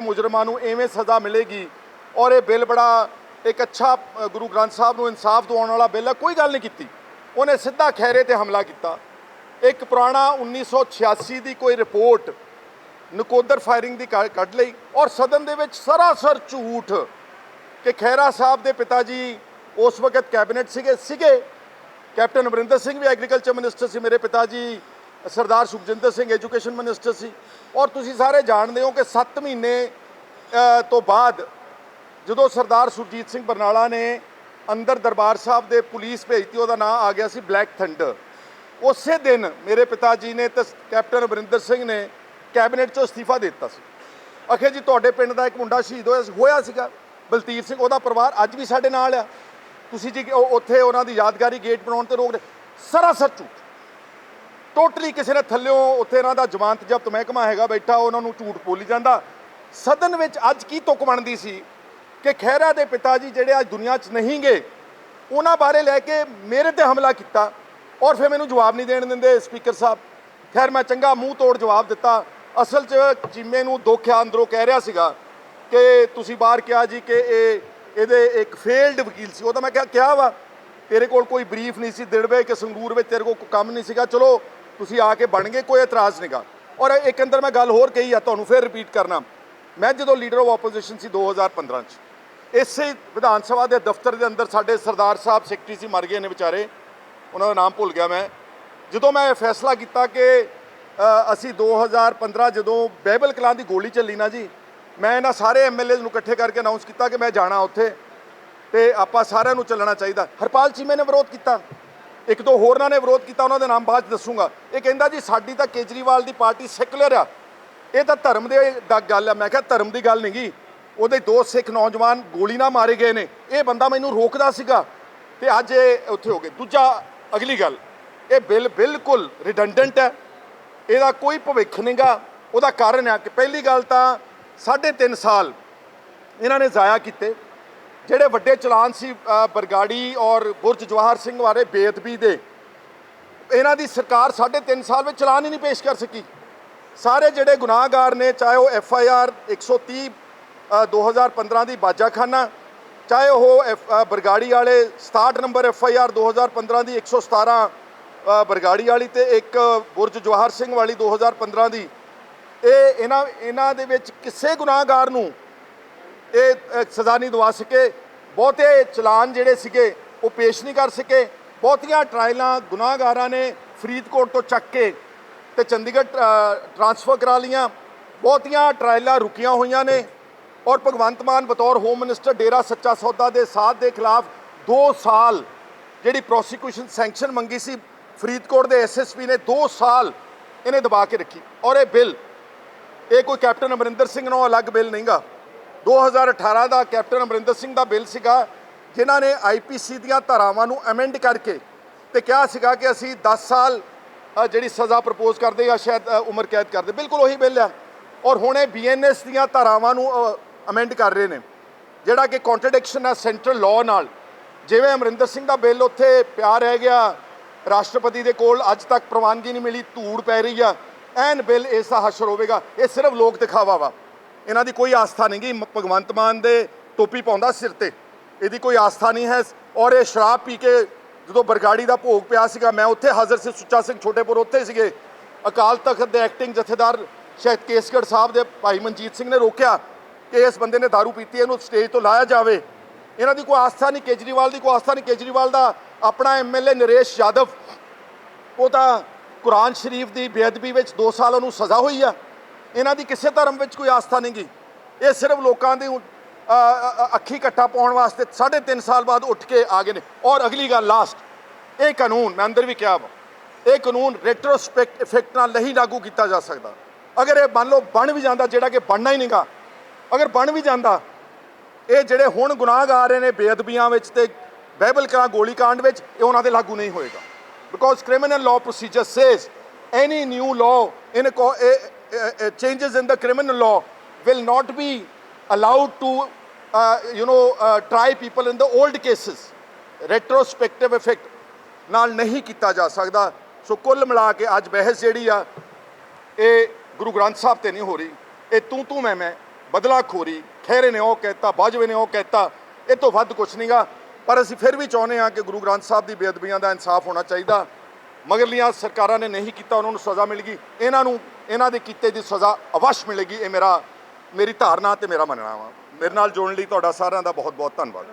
ਮੁਜਰਮਾਂ ਨੂੰ ਐਵੇਂ ਸਜ਼ਾ ਮਿਲੇਗੀ ਔਰ ਇਹ ਬਿੱਲ ਬੜਾ ਇੱਕ ਅੱਛਾ ਗੁਰੂ ਗ੍ਰੰਥ ਸਾਹਿਬ ਨੂੰ ਇਨਸਾਫ ਦਿਵਾਉਣ ਵਾਲਾ ਬਿੱਲ ਹੈ, ਕੋਈ ਗੱਲ ਨਹੀਂ ਕੀਤੀ। ਉਹਨੇ ਸਿੱਧਾ ਖੈਰੇ ਤੇ ਹਮਲਾ ਕੀਤਾ। ਇੱਕ ਪੁਰਾਣਾ 1986 ਦੀ ਕੋਈ ਰਿਪੋਰਟ ਨਕੋਦਰ ਫਾਇਰਿੰਗ ਦੀ ਕੱਢ ਕੱਢ ਲਈ ਔਰ ਸਦਨ ਦੇ ਵਿੱਚ ਸਰਾਸਰ ਝੂਠ ਕਿ ਖੈਰਾ ਸਾਹਿਬ ਦੇ ਪਿਤਾ ਜੀ ਉਸ ਵਕਤ ਕੈਬਨਿਟ ਸੀਗੇ ਸੀਗੇ। ਕੈਪਟਨ ਅਮਰਿੰਦਰ ਸਿੰਘ ਵੀ ਐਗਰੀਕਲਚਰ ਮਿਨਿਸਟਰ ਸੀ, ਮੇਰੇ ਪਿਤਾ ਜੀ ਸਰਦਾਰ ਸੁਖਜਿੰਦਰ ਸਿੰਘ ਐਜੂਕੇਸ਼ਨ ਮਿਨਿਸਟਰ ਸੀ। ਔਰ ਤੁਸੀਂ ਸਾਰੇ ਜਾਣਦੇ ਹੋ ਕਿ 7 ਮਹੀਨੇ ਤੋਂ ਬਾਅਦ ਜਦੋਂ ਸਰਦਾਰ ਸੁਰਜੀਤ ਸਿੰਘ ਬਰਨਾਲਾ ਨੇ ਅੰਦਰ ਦਰਬਾਰ ਸਾਹਿਬ ਦੇ ਪੁਲਿਸ ਭੇਜਤੀ, ਉਹਦਾ ਨਾਮ ਆ ਗਿਆ ਸੀ ਬਲੈਕ ਥੰਡਰ। ਉਸੇ ਦਿਨ ਮੇਰੇ ਪਿਤਾ ਜੀ ਨੇ ਤੇ ਕੈਪਟਨ ਅਮਰਿੰਦਰ ਸਿੰਘ ਨੇ ਕੈਬਨਿਟ ਚੋਂ ਅਸਤੀਫਾ ਦੇ ਦਿੱਤਾ ਸੀ। ਅਖੇ ਜੀ, ਤੁਹਾਡੇ ਪਿੰਡ ਦਾ ਇੱਕ ਮੁੰਡਾ ਸ਼ਹੀਦ ਹੋਇਆ ਹੋਇਆ ਸੀਗਾ। ਬਲਤੀਰ ਸਿੰਘ, ਉਹਦਾ ਪਰਿਵਾਰ ਅੱਜ ਵੀ ਸਾਡੇ ਨਾਲ ਆ। ਤੁਸੀਂ ਜੀ ਉੱਥੇ ਉਹਨਾਂ ਦੀ ਯਾਦਗਾਰੀ ਗੇਟ ਬਣਾਉਣ ਤੇ ਰੋਕ ਰਹੇ। ਸਰਾਸਰ ਝੂਠ। ਟੋਟਲੀ ਕਿਸੇ ਨੇ ਥੱਲਿਓਂ ਉੱਥੇ ਇਹਨਾਂ ਦਾ ਜ਼ਮਾਨਤ ਜ਼ਬਤ ਮਹਿਕਮਾ ਹੈਗਾ ਬੈਠਾ, ਉਹਨਾਂ ਨੂੰ ਝੂਠ ਬੋਲੀ ਜਾਂਦਾ। ਸਦਨ ਵਿੱਚ ਅੱਜ ਕੀ ਤੁਕ ਬਣਦੀ ਸੀ ਕਿ ਖਹਿਰਾ ਦੇ ਪਿਤਾ ਜੀ ਜਿਹੜੇ ਅੱਜ ਦੁਨੀਆ 'ਚ ਨਹੀਂ ਗਏ, ਉਹਨਾਂ ਬਾਰੇ ਲੈ ਕੇ ਮੇਰੇ ਤੇ ਹਮਲਾ ਕੀਤਾ ਔਰ ਫਿਰ ਮੈਨੂੰ ਜਵਾਬ ਨਹੀਂ ਦੇਣ ਦਿੰਦੇ ਸਪੀਕਰ ਸਾਹਿਬ। ਖੈਰ, ਮੈਂ ਚੰਗਾ ਮੂੰਹ ਤੋੜ ਜਵਾਬ ਦਿੱਤਾ। ਅਸਲ 'ਚ ਜਿੰਮੇ ਨੂੰ ਦੁੱਖ ਆ, ਅੰਦਰੋਂ ਕਹਿ ਰਿਹਾ ਸੀਗਾ ਕਿ ਤੁਸੀਂ ਬਾਹਰ ਕਿਹਾ ਜੀ ਕਿ ਇਹ, ਇਹਦੇ ਇੱਕ ਫੇਲਡ ਵਕੀਲ ਸੀ। ਉਹ ਤਾਂ ਮੈਂ ਕਿਹਾ ਕਿਹਾ ਵਾ? ਤੇਰੇ ਕੋਲ ਕੋਈ ਬਰੀਫ ਨਹੀਂ ਸੀ ਦਿੜਵੇ ਕਿ ਸੰਗਰੂਰ ਵਿੱਚ ਤੇਰੇ ਕੋਲ ਕੋਈ ਕੰਮ ਨਹੀਂ ਸੀਗਾ। ਚਲੋ ਤੁਸੀਂ ਆ ਕੇ ਬਣ ਗਏ ਕੋਈ ਇਤਰਾਜ਼ ਨਹੀਂਗਾ ਔਰ ਇੱਕ ਅੰਦਰ ਮੈਂ ਗੱਲ ਹੋਰ ਕਹੀ ਆ ਤੁਹਾਨੂੰ ਫਿਰ ਰਿਪੀਟ ਕਰਨਾ। ਮੈਂ ਜਦੋਂ ਲੀਡਰ ਆਫ ਆਪੋਜੀਸ਼ਨ ਸੀ 2015 ਚ ਇਸੇ ਵਿਧਾਨ ਸਭਾ ਦੇ ਦਫ਼ਤਰ ਦੇ ਅੰਦਰ ਸਾਡੇ ਸਰਦਾਰ ਸਾਹਿਬ ਸੈਕਟਰੀ ਸੀ ਮਰ ਗਏ ਨੇ ਵਿਚਾਰੇ। ਉਹਨਾਂ ਦਾ ਨਾਮ ਭੁੱਲ ਗਿਆ ਮੈਂ। ਜਦੋਂ ਮੈਂ ਫੈਸਲਾ ਕੀਤਾ ਕਿ ਅ, ਅਸੀਂ 2015 ਜਦੋਂ ਬਹਿਬਲ ਕਲਾਂ ਦੀ ਗੋਲੀ ਚੱਲੀ ਨਾ ਜੀ ਮੈਂ ਇਹਨਾਂ ਸਾਰੇ ਐਮਐਲਏਜ਼ ਨੂੰ ਇਕੱਠੇ ਕਰਕੇ ਅਨਾਉਂਸ ਕੀਤਾ ਕਿ ਮੈਂ ਜਾਣਾ ਉੱਥੇ ਤੇ ਆਪਾਂ ਸਾਰਿਆਂ ਨੂੰ ਚੱਲਣਾ ਚਾਹੀਦਾ। ਹਰਪਾਲ ਚੀਮੇ ਨੇ ਵਿਰੋਧ ਕੀਤਾ। ਇੱਕ ਦੋ ਹੋਰਨਾਂ ਨੇ ਵਿਰੋਧ ਕੀਤਾ, ਉਹਨਾਂ ਦੇ ਨਾਮ ਬਾਅਦ 'ਚ ਦੱਸੂਗਾ। ਇਹ ਕਹਿੰਦਾ ਜੀ, ਸਾਡੀ ਤਾਂ ਕੇਜਰੀਵਾਲ ਦੀ ਪਾਰਟੀ ਸੈਕੂਲਰ ਆ। ਇਹ ਤਾਂ ਧਰਮ ਦੇ ਦਾ ਗੱਲ ਆ। ਮੈਂ ਕਿਹਾ ਧਰਮ ਦੀ ਗੱਲ ਨਹੀਂਗੀ ਉਹਦੇ ਦੋ ਸਿੱਖ ਨੌਜਵਾਨ ਗੋਲੀ ਨਾਲ ਮਾਰੇ ਗਏ ਨੇ। ਇਹ ਬੰਦਾ ਮੈਨੂੰ ਰੋਕਦਾ ਸੀਗਾ ਤੇ ਅੱਜ ਇਹ ਉੱਥੇ ਹੋ ਗਏ। ਦੂਜਾ, ਅਗਲੀ ਗੱਲ। ਇਹ ਬਿੱਲ ਬਿਲਕੁਲ ਰਿਡੰਡੈਂਟ ਹੈ। ਇਹਦਾ ਕੋਈ ਭਵਿੱਖ ਨਹੀਂਗਾ। ਉਹਦਾ ਕਾਰਨ ਹੈ ਕਿ ਪਹਿਲੀ ਗੱਲ ਤਾਂ 3.5 ਸਾਲ ਇਹਨਾਂ ਨੇ ਜ਼ਾਇਆ ਕੀਤੇ। ਜਿਹੜੇ ਵੱਡੇ ਚਲਾਨ ਸੀ ਬਰਗਾੜੀ ਔਰ ਬੁਰਜ ਜਵਾਹਰ ਸਿੰਘ ਬਾਰੇ ਬੇਅਦਬੀ ਦੇ ਇਹਨਾਂ ਦੀ ਸਰਕਾਰ 3.5 ਸਾਲ ਵਿੱਚ ਚਲਾਨ ਹੀ ਨਹੀਂ ਪੇਸ਼ ਕਰ ਸਕੀ। ਸਾਰੇ ਜਿਹੜੇ ਗੁਨਾਹਗਾਰ ਨੇ ਚਾਹੇ ਉਹ ਐਫ ਆਈ ਆਰ 130 ਅ, 2015 ਦੀ ਬਾਜਾਖਾਨਾ ਚਾਹੇ ਉਹ F- ਬਰਗਾੜੀ ਵਾਲੇ 67 ਨੰਬਰ ਐਫ ਆਈ ਆਰ 2015 ਦੀ 117 ਅ, ਬਰਗਾੜੀ ਵਾਲੀ ਤੇ ਇੱਕ ਬੁਰਜ ਜਵਾਹਰ ਸਿੰਘ ਵਾਲੀ 2015 ਦੀ ਇਹ ਇਹਨਾਂ ਇਹਨਾਂ ਦੇ ਵਿੱਚ ਕਿਸੇ ਗੁਨਾਹਗਾਰ ਨੂੰ ਇਹ ਸਜ਼ਾ ਨਹੀਂ ਦਵਾ ਸਕੇ। ਬਹੁਤੇ ਚਲਾਨ ਜਿਹੜੇ ਸੀਗੇ ਉਹ ਪੇਸ਼ ਨਹੀਂ ਕਰ ਸਕੇ। ਬਹੁਤੀਆਂ ਟਰਾਇਲਾਂ ਗੁਨਾਹਗਾਰਾਂ ਨੇ ਫਰੀਦਕੋਟ ਤੋਂ ਚੱਕ ਕੇ ਤੇ ਚੰਡੀਗੜ੍ਹ ਅ, ਟਰਾਂਸਫਰ ਕਰਾ ਲੀਆਂ ਬਹੁਤੀਆਂ ਟਰਾਇਲਾਂ ਰੁਕੀਆਂ ਹੋਈਆਂ ਨੇ ਔਰ ਭਗਵੰਤ ਮਾਨ ਬਤੌਰ ਹੋਮ ਮਿਨਿਸਟਰ ਡੇਰਾ ਸੱਚਾ ਸੌਦਾ ਦੇ ਸਾਥ ਦੇ ਖਿਲਾਫ 2 ਸਾਲ ਜਿਹੜੀ ਪ੍ਰੋਸੀਕਿਊਸ਼ਨ ਸੈਂਕਸ਼ਨ ਮੰਗੀ ਸੀ ਫਰੀਦਕੋਟ ਦੇ ਐਸਐਸਪੀ ਨੇ 2 ਸਾਲ ਇਹਨੇ ਦਬਾ ਕੇ ਰੱਖੀ। ਔਰ ਇਹ ਬਿੱਲ ਇਹ ਕੋਈ ਕੈਪਟਨ ਅਮਰਿੰਦਰ ਸਿੰਘ ਨੂੰ ਅਲੱਗ ਬਿੱਲ ਨਹੀਂਗਾ। 2018 ਦਾ ਕੈਪਟਨ ਅਮਰਿੰਦਰ ਸਿੰਘ ਦਾ ਬਿੱਲ ਸੀਗਾ, ਜਿਨ੍ਹਾਂ ਨੇ ਆਈਪੀਸੀ ਦੀਆਂ ਧਾਰਾਵਾਂ ਨੂੰ ਅਮੈਂਡ ਕਰਕੇ ਤੇ ਕਿਹਾ ਸੀਗਾ ਕਿ ਅਸੀਂ 10 ਸਾਲ ਜਿਹੜੀ ਸਜ਼ਾ ਪ੍ਰਪੋਜ਼ ਕਰਦੇ ਜਾਂ ਸ਼ਾਇਦ ਉਮਰ ਕੈਦ ਕਰਦੇ, ਬਿਲਕੁਲ ਉਹੀ ਬਿੱਲ ਆ ਔਰ ਹੁਣ ਇਹ ਬੀਐਨਐਸ ਦੀਆਂ ਧਾਰਾਵਾਂ ਨੂੰ ਅਮੈਂਡ ਕਰ ਰਹੇ ਨੇ। ਜਿਹੜਾ ਕਿ ਕੰਟਰਡਿਕਸ਼ਨ ਹੈ ਸੈਂਟਰਲ ਲਾਅ ਨਾਲ। ਜਿਵੇਂ ਅਮਰਿੰਦਰ ਸਿੰਘ ਦਾ ਬਿੱਲ ਉੱਥੇ ਪਿਆ ਰਹਿ ਗਿਆ, ਰਾਸ਼ਟਰਪਤੀ ਦੇ ਕੋਲ ਅੱਜ ਤੱਕ ਪ੍ਰਵਾਨਗੀ ਨਹੀਂ ਮਿਲੀ, ਧੂੜ ਪੈ ਰਹੀ ਆ। ਐਨ ਬਿੱਲ ਇਸ ਦਾ ਹਸ਼ਰ ਹੋਵੇਗਾ, ਇਹ ਸਿਰਫ ਲੋਕ ਦਿਖਾਵਾ ਵਾ। ਇਹਨਾਂ ਦੀ ਕੋਈ ਆਸਥਾ ਨਹੀਂ ਗੀ। ਮ- ਭਗਵੰਤ ਮਾਨ ਦੇ ਟੋਪੀ ਪਾਉਂਦਾ ਸਿਰ ਤੇ। ਇਹਦੀ ਕੋਈ ਆਸਥਾ ਨਹੀਂ ਹੈ। ਔਰ ਇਹ ਸ਼ਰਾਬ ਪੀ ਕੇ ਜਦੋਂ ਬਰਗਾੜੀ ਦਾ ਭੋਗ ਪਿਆ ਸੀਗਾ, ਮੈਂ ਉੱਥੇ ਹਾਜ਼ਰ ਸੀ। ਸੁੱਚਾ ਸਿੰਘ ਛੋਟੇਪੁਰ ਉੱਥੇ ਸੀਗੇ। ਅਕਾਲ ਤਖਤ ਦੇ ਐਕਟਿੰਗ ਜਥੇਦਾਰ ਸ਼ਾਇਦ ਕੇਸਗੜ੍ਹ ਸਾਹਿਬ ਦੇ ਭਾਈ ਮਨਜੀਤ ਸਿੰਘ ਨੇ ਰੋਕਿਆ ਕਿ ਇਸ ਬੰਦੇ ਨੇ दारू ਪੀਤੀ, ਇਹਨੂੰ ਸਟੇਜ ਤੋਂ ਲਾਇਆ ਜਾਵੇ। ਇਹਨਾਂ ਦੀ ਕੋਈ ਆਸਥਾ ਨਹੀਂ, ਕੇਜਰੀਵਾਲ ਦੀ ਕੋਈ ਆਸਥਾ ਨਹੀਂ। ਕੇਜਰੀਵਾਲ ਦਾ ਆਪਣਾ ਐਮਐਲਏ ਨਰੇਸ਼ ਯਾਦਵ, ਉਹ ਤਾਂ ਕੁਰਾਨ ਸ਼ਰੀਫ ਦੀ ਬੇਅਦਬੀ ਵਿੱਚ 2 ਸਾਲ ਉਹਨੂੰ ਸਜ਼ਾ ਹੋਈ ਆ। ਇਹਨਾਂ ਦੀ ਕਿਸੇ ਧਰਮ ਵਿੱਚ ਕੋਈ ਆਸਥਾ ਨਹੀਂ ਗੀ। ਇਹ ਸਿਰਫ ਲੋਕਾਂ ਦੀ ਅੱਖੀ ਇਕੱਠਾ ਪਾਉਣ ਵਾਸਤੇ 3.5 ਸਾਲ ਬਾਅਦ ਉੱਠ ਕੇ ਆ ਗਏ ਨੇ। ਔਰ ਅਗਲੀ ਗੱਲ ਲਾਸਟ ਇਹ ਕਾਨੂੰਨ, ਮੈਂ ਅੰਦਰ ਵੀ ਕਿਹਾ ਵਾ, ਇਹ ਕਾਨੂੰਨ ਰੈਟਰੋਸਪੈਕਟ ਇਫੈਕਟ ਨਾਲ ਨਹੀਂ ਲਾਗੂ ਕੀਤਾ ਜਾ ਸਕਦਾ। ਅਗਰ ਇਹ ਮੰਨ ਲਓ ਬਣ ਵੀ ਜਾਂਦਾ, ਜਿਹੜਾ ਕਿ ਬਣਨਾ ਹੀ ਨਹੀਂਗਾ, ਅਗਰ ਬਣ ਵੀ ਜਾਂਦਾ, ਇਹ ਜਿਹੜੇ ਹੁਣ ਗੁਨਾਹਗਾਰ ਆ ਰਹੇ ਨੇ ਬੇਅਦਬੀਆਂ ਵਿੱਚ ਤੇ ਬਾਈਬਲ ਕਰਾਂ ਗੋਲੀकांड ਵਿੱਚ, ਇਹ ਉਹਨਾਂ ਦੇ ਲਾਗੂ ਨਹੀਂ ਹੋਏਗਾ। Because criminal law procedure says any new law in Uh, uh, changes in the criminal law will not be allowed to uh, you know uh, try people in the old cases. Retrospective effect ਨਾਲ ਨਹੀਂ ਕੀਤਾ ਜਾ ਸਕਦਾ। ਸੋ ਕੁੱਲ ਮਿਲਾ ਕੇ ਅੱਜ ਬਹਿਸ ਜਿਹੜੀ ਆ ਇਹ ਗੁਰੂ ਗ੍ਰੰਥ ਸਾਹਿਬ ਤੇ ਨਹੀਂ ਹੋ ਰਹੀ। ਇਹ ਤੂੰ ਤੂੰ ਮੈਂ ਮੈਂ ਬਦਲਾ ਬਦਲਾਖੋਰੀ ਖਹਿਰੇ ਨੇ ਉਹ ਕਹਿਤਾ ਬਾਜਵੇ ਨੇ ਉਹ ਕਹਿਤਾ। ਇਹ ਤੋਂ ਵੱਧ ਕੁਝ ਨਹੀਂਗਾ ਪਰ ਅਸੀਂ ਫਿਰ ਵੀ ਚਾਹੁੰਦੇ ਹਾਂ ਕਿ ਗੁਰੂ ਗ੍ਰੰਥ ਸਾਹਿਬ ਦੀ ਬੇਅਦਬੀਆਂ ਦਾ ਇਨਸਾਫ ਹੋਣਾ ਚਾਹੀਦਾ। ਮਗਰਲੀਆਂ ਸਰਕਾਰਾਂ ਨੇ ਨਹੀਂ ਕੀਤਾ, ਉਹਨਾਂ ਨੂੰ ਸਜ਼ਾ ਮਿਲੇਗੀ। ਇਹਨਾਂ ਨੂੰ, ਇਹਨਾਂ ਦੇ ਕੀਤੇ ਦੀ ਸਜ਼ਾ ਅਵਸ਼ ਮਿਲੇਗੀ। ਇਹ ਮੇਰਾ, ਮੇਰੀ ਧਾਰਨਾ ਤੇ ਮੇਰਾ ਮੰਨਣਾ ਵਾ। ਮੇਰੇ ਨਾਲ ਜੋੜਨ ਲਈ ਤੁਹਾਡਾ ਸਾਰਿਆਂ ਦਾ ਬਹੁਤ ਬਹੁਤ ਧੰਨਵਾਦ।